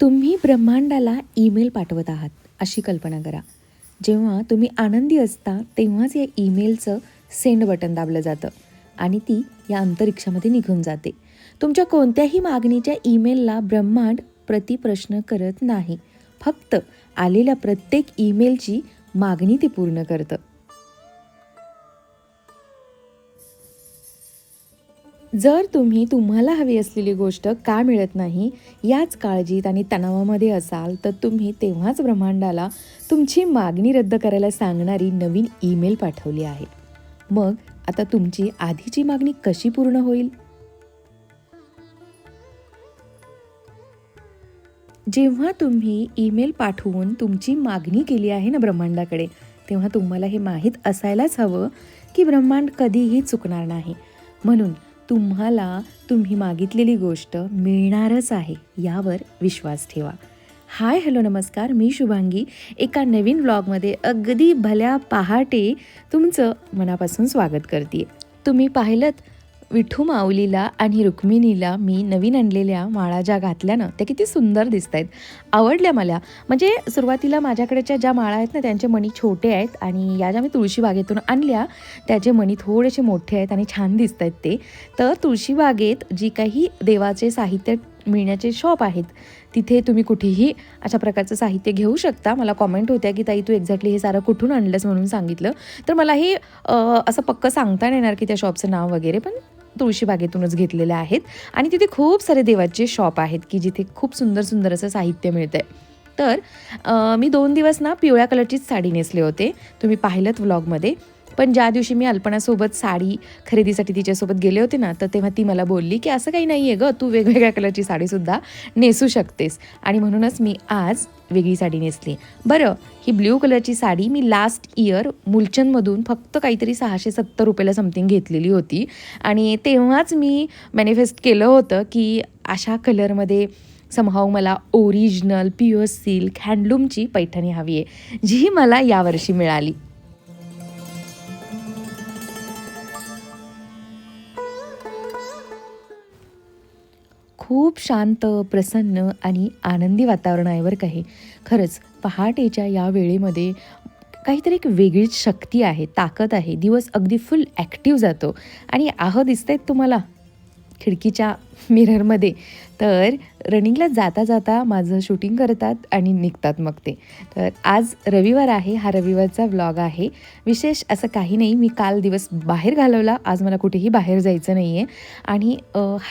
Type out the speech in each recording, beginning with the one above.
तुम्ही ब्रह्मांडाला ईमेल पाठवत आहात अशी कल्पना करा. जेव्हा तुम्ही आनंदी असता तेव्हाच या ईमेलचं सेंड बटन दाबलं जातं आणि ती या अंतरिक्षामध्ये निघून जाते. तुमच्या कोणत्याही मागणीच्या ईमेलला ब्रह्मांड प्रतिप्रश्न करत नाही. फक्त आलेल्या प्रत्येक ईमेलची मागणी ते पूर्ण करतं. जर तुम्ही तुम्हाला हवी असलेली गोष्ट का मिळत नाही याच काळजीत आणि तणावामध्ये असाल तर तुम्ही तेव्हाच ब्रह्मांडाला तुमची मागणी रद्द करायला सांगणारी नवीन ईमेल पाठवली आहे. मग आता तुमची आधीची मागणी कशी पूर्ण होईल? जेव्हा तुम्ही ईमेल पाठवून तुमची मागणी केली आहे ना ब्रह्मांडाकडे तेव्हा तुम्हाला हे माहीत असायलाच हवं की ब्रह्मांड कधीही चुकणार नाही. म्हणून तुम्हाला तुम्ही मागितलेली गोष्ट मिळणारच आहे यावर विश्वास ठेवा. हाय हॅलो नमस्कार मी शुभांगी. एका नवीन व्लॉगमध्ये अगदी भल्या पहाटे तुमचं मनापासून स्वागत करते तुम्ही पाहिलं विठू माऊलीला आणि रुक्मिणीला मी नवीन आणलेल्या माळा ज्या घातल्या ना त्या किती सुंदर दिसत आहेत आवडल्या मला. म्हणजे सुरुवातीला माझ्याकडेच्या ज्या माळा आहेत ना त्यांचे मणी छोटे आहेत आणि या ज्या मी तुळशीबागेतून आणल्या त्याचे मणी थोडेसे मोठे आहेत आणि छान दिसत आहेत ते. तर तुळशीबागेत जी काही देवाचे साहित्य मिळण्याचे शॉप आहेत तिथे तुम्ही कुठेही अशा प्रकारचं साहित्य घेऊ शकता. मला कॉमेंट होत्या की ताई तू एक्झॅक्टली हे सारं कुठून आणलंस? म्हणून सांगितलं. तर मला हे असं पक्कं सांगता येणार की त्या शॉपचं नाव वगैरे पण तुळशीबागेतूनच घेतलेले आहेत. आणि तिथे खूप सारे देवाचे शॉप आहेत की जिथे खूप सुंदर सुंदर असं साहित्य मिळतंय. तर मी दोन दिवस ना पिवळ्या कलरचीच साडी नेसले होते. तुम्ही पाहिलं व्लॉगमध्ये पण ज्या दिवशी मी अल्पनासोबत साडी खरेदीसाठी तिच्यासोबत गेले होते ना तर तेव्हा ती मला बोलली की असं काही नाही आहे गं तू वेगवेगळ्या कलरची साडीसुद्धा नेसू शकतेस. आणि म्हणूनच मी आज वेगळी साडी नेसली. बरं ही ब्ल्यू कलरची साडी मी लास्ट इयर मुलचंदमधून फक्त काहीतरी सहाशे सत्तर रुपयाला समथिंग घेतलेली होती. आणि तेव्हाच मी मॅनिफेस्ट केलं होतं की अशा कलरमध्ये समहाव मला ओरिजिनल प्युअर सिल्क हँडलूमची पैठणी हवी आहे जी मला यावर्षी मिळाली. खूप शांत प्रसन्न आणि आनंदी वातावरण आहे बरं काही खरंच पहाटेच्या या वेळेमध्ये काहीतरी एक वेगळीच शक्ती आहे ताकद आहे. दिवस अगदी फुल ॲक्टिव्ह जातो. आणि आह दिसत आहेत तुम्हाला? खिडकीच्या मिररमध्ये. तर रनिंगला जाता जाता माझं शूटिंग करतात आणि निघतात मग ते. तर आज रविवार आहे हा रविवारचा व्लॉग आहे. विशेष असं काही नाही मी काल दिवस बाहेर घालवला आज मला कुठेही बाहेर जायचं नाही आहे आणि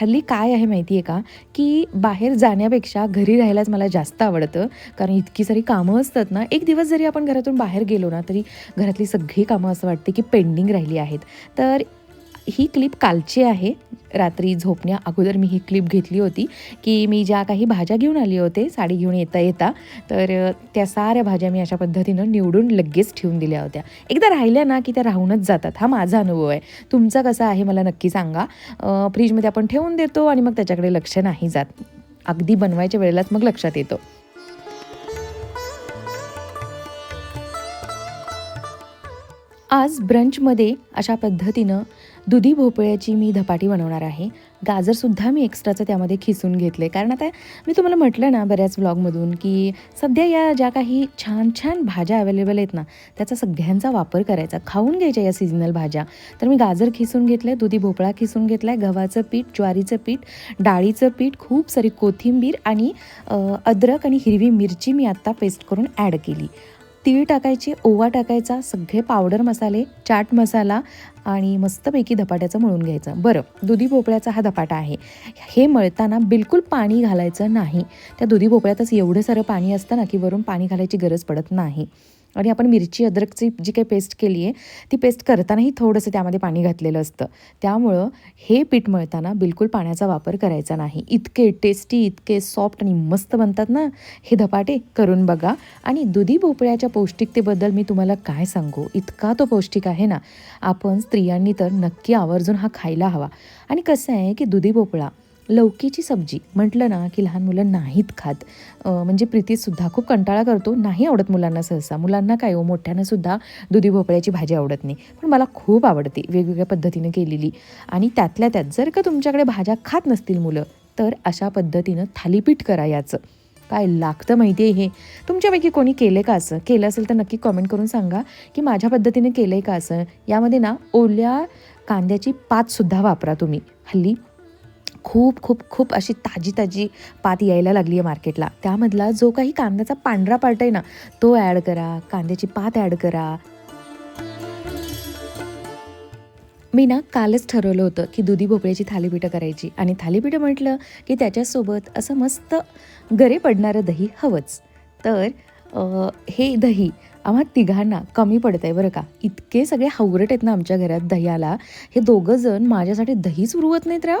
हल्ली काय आहे माहिती आहे का की बाहेर जाण्यापेक्षा घरी राहायलाच मला जास्त आवडतं. कारण इतकी सारी कामं असतात ना एक दिवस जरी आपण घरातून बाहेर गेलो ना तरी घरातली सगळी कामं असं वाटते की पेंडिंग राहिली आहेत. तर ही क्लिप कालची आहे. रात्री झोपण्या अगोदर मी ही क्लिप घेतली होती की मी ज्या काही भाज्या घेऊन आली होते साडी घेऊन येता येता तर त्या साऱ्या भाज्या मी अशा पद्धतीनं निवडून लगेच ठेवून दिल्या होत्या. एकदा राहिल्या ना की त्या राहूनच जातात. हा माझा अनुभव आहे. तुमचा कसा आहे मला नक्की सांगा. फ्रीजमध्ये आपण ठेवून देतो आणि मग त्याच्याकडे लक्ष नाही जात. अगदी बनवायच्या वेळेलाच मग लक्षात येतो. आज ब्रंचमध्ये अशा पद्धतीनं दुधी भोपळ्याची मी धपाटी बनवणार आहे. गाजरसुद्धा मी एक्स्ट्राचं त्यामध्ये खिसून घेतले कारण आता मी तुम्हाला म्हटलं ना बऱ्याच व्लॉगमधून की सध्या या ज्या काही छान छान भाज्या अवेलेबल आहेत ना त्याचा सगळ्यांचा वापर करायचा. खाऊन घ्यायच्या या सीझनल भाज्या. तर मी गाजर खिसून घेतलं आहे दुधी भोपळा खिसून घेतला आहे गव्हाचं पीठ ज्वारीचं पीठ डाळीचं पीठ खूप सारी कोथिंबीर आणि अद्रक आणि हिरवी मिरची मी आत्ता पेस्ट करून ॲड केली. तीळ टाकायची ओवा टाकायचा सगळे पावडर मसाले चाट मसाला आणि मस्तपैकी धपाट्याचं मळून घ्यायचं. बरं दुधी भोपळ्याचा हा धपाटा आहे. हे मळताना बिलकुल पाणी घालायचं नाही. त्या दुधी भोपळ्यातच एवढं सारं पाणी असतं ना की वरून पाणी घालायची गरज पडत नाही. आणि आपण मिरची अद्रकची जी काही पेस्ट केली आहे ती पेस्ट करतानाही थोडंसं त्यामध्ये पाणी घातलेलं असतं. त्यामुळं हे पीठ मळताना बिलकुल पाण्याचा वापर करायचा नाही. इतके टेस्टी इतके सॉफ्ट आणि मस्त बनतात ना हे धपाटे करून बघा. आणि दुधी भोपळ्याच्या पौष्टिकतेबद्दल मी तुम्हाला काय सांगू? इतका तो पौष्टिक आहे ना. आपण स्त्रियांनी तर नक्की आवर्जून हा खायला हवा. आणि कसं आहे की दुधी भोपळा लौकीची सब्जी. म्हटलं ना की लहान मुलं नाहीत खात. म्हणजे प्रीतीसुद्धा खूप कंटाळा करतो. नाही आवडत मुलांना सहसा. मुलांना काय हो मोठ्यांनासुद्धा दुधी भोपळ्याची भाजी आवडत नाही. पण मला खूप आवडते. वेगवेगळ्या पद्धतीने केलेली. आणि त्यातल्या त्यात जर का तुमच्याकडे भाज्या खात नसतील मुलं तर अशा पद्धतीनं थालीपीठ करा याचं. काय लागतं माहिती आहे हे? तुमच्यापैकी कोणी केलं का असं? केलं असेल तर नक्की कॉमेंट करून सांगा की माझ्या पद्धतीने केलं आहे का असं? यामध्ये ना ओल्या कांद्याची पातसुद्धा वापरा तुम्ही. हल्ली खूप खूप खूप अशी ताजी ताजी पात यायला लागली आहे मार्केटला. त्यामधला जो काही कांद्याचा पांढरा पार्ट आहे ना तो ॲड करा कांद्याची पात ॲड करा. मी ना कालच ठरवलं होतं की दुधी भोपळ्याची थालीपीठं करायची. आणि थालीपीठं म्हटलं की त्याच्यासोबत असं मस्त गरे पडणारं दही हवंच. तर हे दही आम्हा तिघांना कमी पडत आहे बरं का. इतके सगळे हावरट आहेत ना आमच्या घरात दह्याला. हे दोघं जण माझ्यासाठी दहीच उरवत नाहीत राव.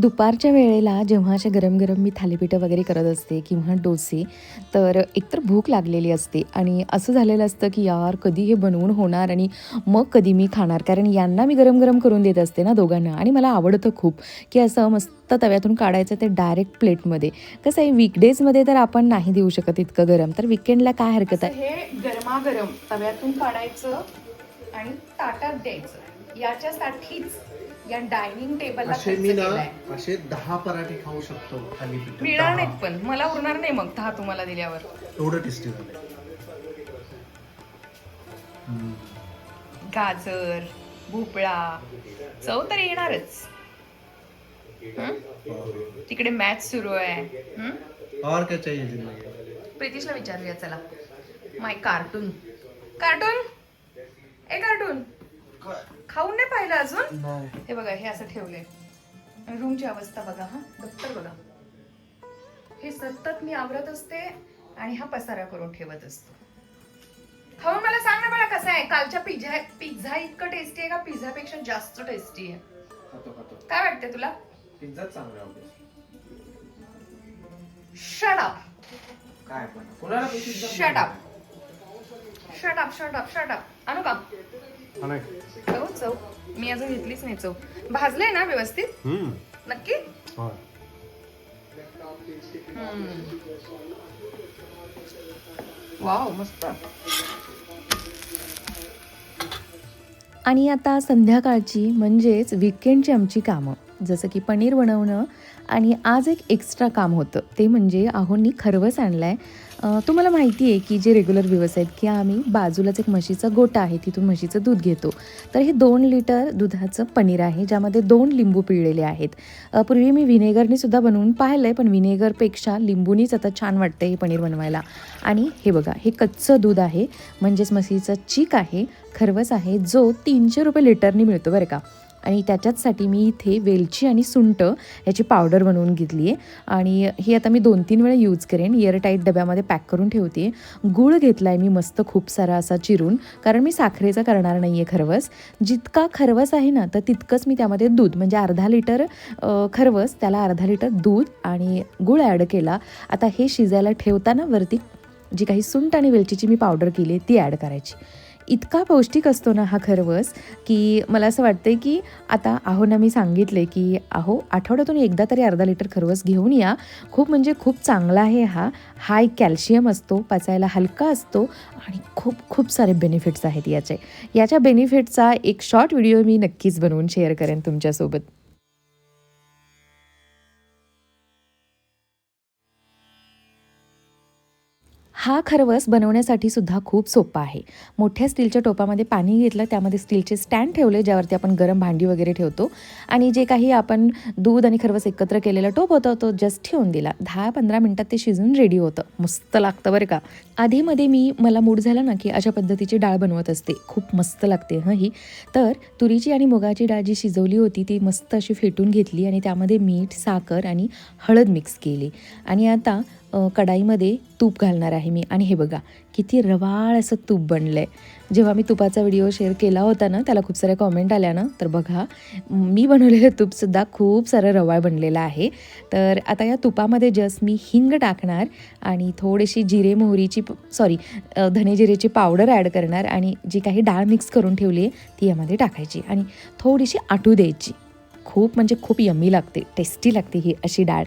दुपारच्या वेळेला जेव्हा असे गरम गरम मी थालीपीठं वगैरे करत असते किंवा डोसे तर एकतर भूक लागलेली असते. आणि असं झालेलं असतं की यार कधी हे बनवून होणार आणि मग कधी मी खाणार? कारण यांना मी गरम गरम करून देत असते ना दोघांना. आणि मला आवडतं खूप की असं मस्त तव्यातून काढायचं ते डायरेक्ट प्लेटमध्ये. कसं आहे वीकडेजमध्ये तर आपण नाही देऊ शकत इतकं गरम. तर विकेंडला काय हरकत आहे? हे गरमागरम तव्यातून काढायचं आणि ताटात द्यायचं. याच्यासाठीच या डायनिंग टेबलला असे खर्च मी ना केलाय. असे दहा पराठे खाऊ शकतो थालीपीठ मिळणार नाहीत पण. मला उरणार नाही मग दहा तुम्हाला दिल्यावर. एवढं टेस्टी झालंय हम्म. गाजर भोपळा. चव तर येणारच. हं? तिकडे मॅच सुरू आहे. हं? और क्या चाहिए जिंदगी प्रितीशला विचारूया चला. My cartoon cartoon A cartoon खाऊन नाही पाहिलं अजून? हे बघा हे असं ठेवलंय. रूमची अवस्था बघा हा. दप्तर बघा. हे सतत मी आवरत असते आणि हा पसारा करून ठेवत असतो. खाऊन मला सांग ना मला कसं आहे? कालच्या पिझ्झा पिझ्झा इतकं टेस्टी आहे का? पिझ्झा पेक्षा जास्त टेस्टी आहे. खातो खातो. काय वाटतंय तुला? पिझ्झाच चांगला आहे शट अप काय पण. कोणाला पण pizza shut up shut up shut up shut up आणू का? चव चव. मी अजून घेतलीच नाही चव. भाजलंय ना व्यवस्थित? नक्की? वाव मस्त. आणि आता संध्याकाळची म्हणजेच विकेंडची आमची कामं. जसं की पनीर बनवणं आणि आज एक एक्स्ट्रा काम होतं. ते म्हणजे आहोंनी खरवस आणलं आहे तुम्हाला माहिती आहे की जे रेग्युलर व्ह्यूअर्स आहेत की आम्ही बाजूलाच एक म्हशीचा गोटा आहे तिथून म्हशीचं दूध घेतो. तर हे दोन लिटर दुधाचं पनीर आहे ज्यामध्ये दोन लिंबू पिळलेले आहेत. पूर्वी मी व्हिनेगरने सुद्धा बनवून पाहिलं आहे पण व्हिनेगरपेक्षा लिंबूनीच आता छान वाटतं हे पनीर बनवायला. आणि हे बघा हे कच्चं दूध आहे म्हणजेच म्हशीचं चीक आहे खरवस आहे जो तीनशे रुपये लिटरनी मिळतो बरं का. आणि त्याच्याचसाठी मी इथे वेलची आणि सुंट याची पावडर बनवून घेतली आहे. आणि ही आता मी दोन तीन वेळा यूज करेन. एअरटाईट डब्यामध्ये पॅक करून ठेवते. गूळ घेतला आहे मी मस्त खूप सारा असा चिरून. कारण मी साखरेचा करणार नाही आहे खरवस. जितका खरवस आहे ना तर तितकंच मी त्यामध्ये दूध म्हणजे अर्धा लिटर खरवस त्याला अर्धा लिटर दूध आणि गूळ ॲड केला. आता हे शिजायला ठेवताना वरती जी काही सुंट आणि वेलचीची मी पावडर केली आहे ती ॲड करायची. इतका पौष्टिक असतो ना हा खरवस की मला असं वाटतंय की आता आहोंना मी सांगितले की आहो आठवड्यातून एकदा तरी अर्धा लिटर खरवस घेऊन या. खूप म्हणजे खूप चांगला आहे हा. हाय कॅल्शियम असतो पचायला हलका असतो आणि खूप खूप सारे बेनिफिट्स आहेत याचे. याच्या बेनिफिटचा एक शॉर्ट व्हिडिओ मी नक्कीच बनवून शेअर करेन तुमच्यासोबत. हा खरवस बनवण्यासाठी सुद्धा खूप सोपा आहे. मोठ्या स्टीलच्या टोपामध्ये पाणी घेतलं त्यामध्ये स्टीलचे स्टँड ठेवले ज्यावरती आपण गरम भांडी वगैरे ठेवतो. आणि जे काही आपण दूध आणि खरवस एकत्र केलेला टोप होता तो जस्ट ठेवून दिला. दहा पंधरा मिनटात ते शिजून रेडी होतं. मस्त लागतं बरं का. आधीमध्ये मी मला मूड झाला ना की अशा पद्धतीची डाळ बनवत असते. खूप मस्त लागते हं ही. तर तुरीची आणि मुगाची डाळ जी शिजवली होती ती मस्त अशी फेटून घेतली आणि त्यामध्ये मीठ साखर आणि हळद मिक्स केली. आणि आता कढाईमध्ये तूप घालणार आहे मी. आणि हे बघा किती रवाळ असं तूप बनलं आहे जेव्हा मी तुपाचा व्हिडिओ शेअर केला होता ना त्याला खूप साऱ्या कॉमेंट आल्या ना तर बघा मी बनवलेलं तूपसुद्धा खूप सारं रवाळ बनलेलं आहे. तर आता या तुपामध्ये जस्ट मी हिंग टाकणार आणि थोडीशी जिरे मोहरीची सॉरी धने जिरेची पावडर ॲड करणार आणि जी काही डाळ मिक्स करून ठेवली आहे ती यामध्ये टाकायची आणि थोडीशी आटू द्यायची. खूप म्हणजे खूप यम्मी लागते टेस्टी लागते ही अशी डाळ.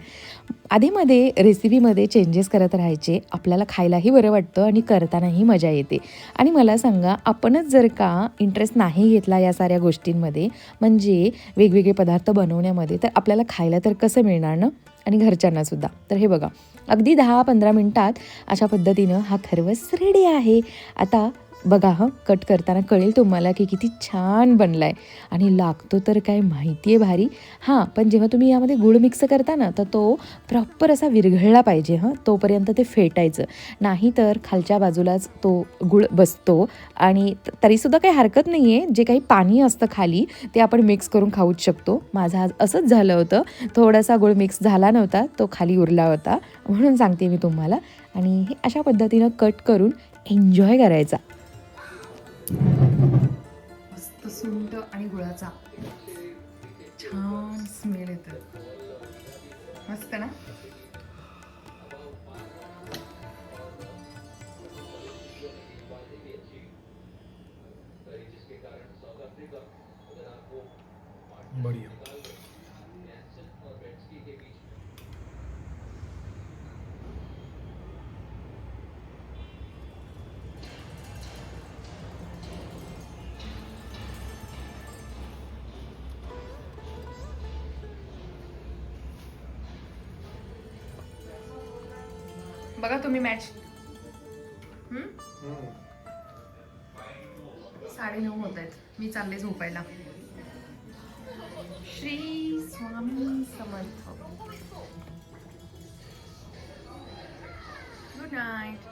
आधीमध्ये रेसिपीमध्ये चेंजेस करत राहायचे आपल्याला खायलाही बरं वाटतं आणि करतानाही मजा येते. आणि मला सांगा आपणच जर का इंटरेस्ट नाही घेतला या साऱ्या गोष्टींमध्ये म्हणजे वेगवेगळे पदार्थ बनवण्यामध्ये तर आपल्याला खायला तर कसं मिळणार ना? आणि घरच्यांनासुद्धा तर हे बघा अगदी दहा पंधरा मिनटात अशा पद्धतीनं हा खरवस रेडी आहे. आता बघा हं कट करताना कळेल तुम्हाला की किती छान बनला आहे आणि लागतो तर काय माहिती आहे भारी. हां पण जेव्हा तुम्ही यामध्ये गुळ मिक्स करता ना तर तो प्रॉपर असा विरघळला पाहिजे हां तोपर्यंत ते फेटायचं. नाही तर खालच्या बाजूलाच तो गुळ बसतो आणि तरीसुद्धा काही हरकत नाही आहे जे काही पाणी असतं खाली ते आपण मिक्स करून खाऊच शकतो. माझं आज असंच झालं होतं. थोडासा गुळ मिक्स झाला नव्हता तो खाली उरला होता. म्हणून सांगते मी तुम्हाला. आणि हे अशा पद्धतीनं कट करून एन्जॉय करायचा. मस्त सुंट आणि गुळाचा. छान स्मेल येतं. मस्त ना? बढिया. बघा तुम्ही मॅच साडे नऊ होत आहेत. मी चालले झोपायला. श्री स्वामी समर्थ. Good night